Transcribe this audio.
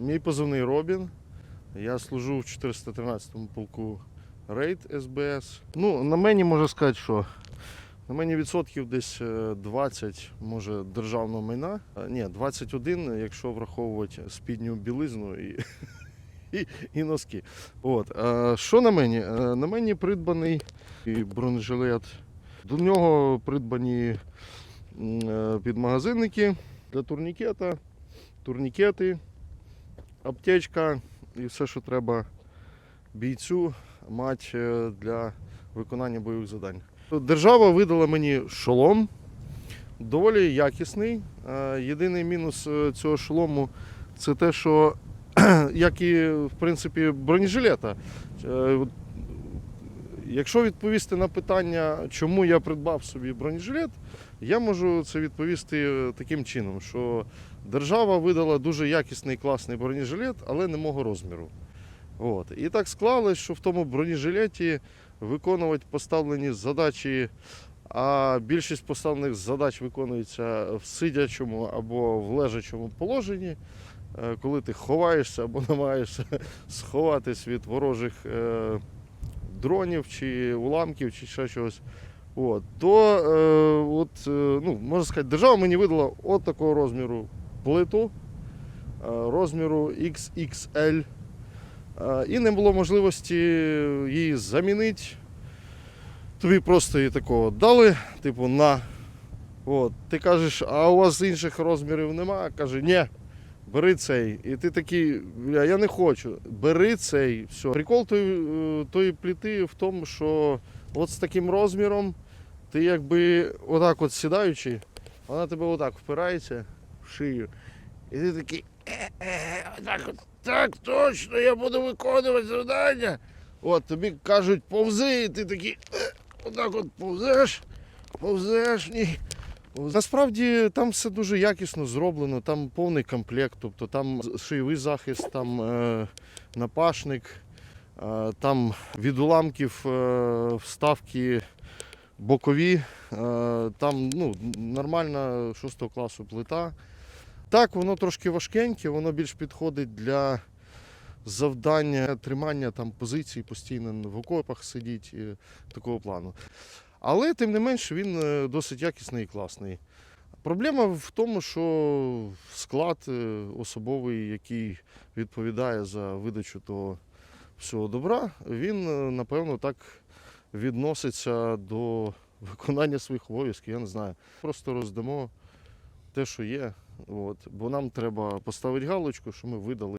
Мій позивний Робін. Я служу в 413-му полку Рейд СБС. Ну, на мені можу сказати, що на мені відсотків десь е, 20, може, державного майна. Ні, 21, якщо враховувати спідню білизну і, і, і носки. От. А що на мені? Е, На мені придбаний бронежилет. До нього придбані е, підмагазинники для турнікета, турнікети, аптечка і все, що треба бійцю мати е, для виконання бойових завдань. Держава видала мені шолом, доволі якісний. Е, Єдиний мінус е, цього шолому це те, що, як і в принципі бронежилета, якщо відповісти на питання, чому я придбав собі бронежилет, я можу це відповісти е, таким чином, що держава видала дуже якісний класний бронежилет, але не мого розміру. От. І так склалось, що в тому бронежилеті виконувати поставлені задачі, а більшість поставлених задач виконується в сидячому або в лежачому положенні, е, коли ти ховаєшся або намагаєшся сховатись від ворожих е, дронів чи уламків, чи ще чогось. От, то е, от, е, ну, можна сказати, держава мені видала от такого розміру плиту, е, розміру XXL. Е, І не було можливості її замінити. Тобі просто її такого дали, типу, на. От. Ти кажеш, а у вас інших розмірів нема? Каже, ні, бери цей. І ти такий, «Бля, я не хочу. Бери цей. Все. Прикол тої, е, тої пліти в тому, що от з таким розміром ти якби отак от сідаючи, вона тебе отак впирається в шию. І ти такий. «Е-е, Отак от, так точно, я буду виконувати завдання. От тобі кажуть, повзи, і ти такий. «Е», Отак от повзеш, повзеш. Ні. Насправді там все дуже якісно зроблено, там повний комплект, тобто там шийовий захист, там е, напашник, е, там від уламків е, вставки бокові, е, там ну, нормальна 6 класу плита. Так, воно трошки важкеньке, воно більш підходить для завдання тримання там позицій постійно в окопах сидіть і такого плану. Але тим не менш він е, досить якісний і класний. Проблема в тому, що склад е, особовий, який відповідає за видачу того всього добра, він, е, напевно, так відноситься до виконання своїх обов'язків. Я не знаю. Просто роздамо те, що є. От. Бо нам треба поставити галочку, що ми видали.